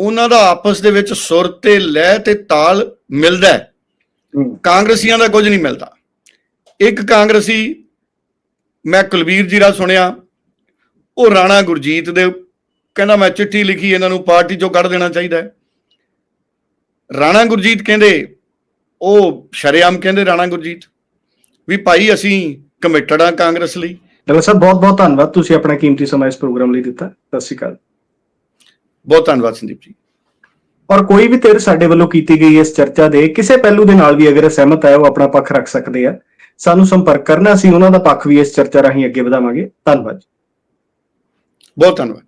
ਉਹਨਾਂ ਦਾ ਆਪਸ ਦੇ ਵਿੱਚ ਸੁਰ ਤੇ ਲੈਅ ਤੇ ਤਾਲ ਮਿਲਦਾ ਹੈ। ਹੂੰ। ਕਾਂਗਰਸੀਆਂ ਦਾ ਕੁਝ ਨਹੀਂ ਮਿਲਦਾ। ਇੱਕ ਕਾਂਗਰਸੀ ਮੈਂ ਕੁਲਵੀਰ ਜੀ ਦਾ ਸੁਣਿਆ ਉਹ ਰਾਣਾ ਗੁਰਜੀਤ ਦੇ ਕਹਿੰਦਾ ਮੈਂ ਚਿੱਠੀ ਲਿਖੀ ਇਹਨਾਂ ਨੂੰ ਪਾਰਟੀ ਚੋਂ ਕੱਢ ਦੇਣਾ ਚਾਹੀਦਾ ਹੈ। ਰਾਣਾ ਗੁਰਜੀਤ ਕਹਿੰਦੇ ਉਹ ਸ਼ਰੇਆਮ ਕਹਿੰਦੇ ਰਾਣਾ ਗੁਰਜੀਤ ਵੀ ਭਾਈ ਅਸੀਂ ਕਮਿਟਡ ਆ ਕਾਂਗਰਸ ਲਈ। ਡਾਕਟਰ ਸਾਹਿਬ ਬਹੁਤ ਬਹੁਤ ਧੰਨਵਾਦ ਤੁਸੀਂ ਆਪਣਾ ਕੀਮਤੀ ਸਮਾਂ ਇਸ ਪ੍ਰੋਗਰਾਮ ਲਈ ਦਿੱਤਾ। ਸਤਿ ਸ਼੍ਰੀ ਅਕਾਲ। ਬਹੁਤ ਧੰਨਵਾਦ ਸੰਦੀਪ ਜੀ। ਔਰ ਕੋਈ ਵੀ ਧਿਰ ਸਾਡੇ ਵੱਲੋਂ ਕੀਤੀ ਗਈ ਇਸ ਚਰਚਾ ਦੇ ਕਿਸੇ ਪਹਿਲੂ ਦੇ ਨਾਲ ਵੀ ਅਗਰ ਸਹਿਮਤ ਹੈ ਉਹ ਆਪਣਾ ਪੱਖ ਰੱਖ ਸਕਦੇ ਆ। ਸਾਨੂੰ ਸੰਪਰਕ ਕਰਨਾ ਅਸੀਂ ਉਹਨਾਂ ਦਾ ਪੱਖ ਵੀ ਇਸ ਚਰਚਾ ਰਾਹੀਂ ਅੱਗੇ ਵਧਾਵਾਂਗੇ। ਧੰਨਵਾਦ ਬਹੁਤ ਧੰਨਵਾਦ।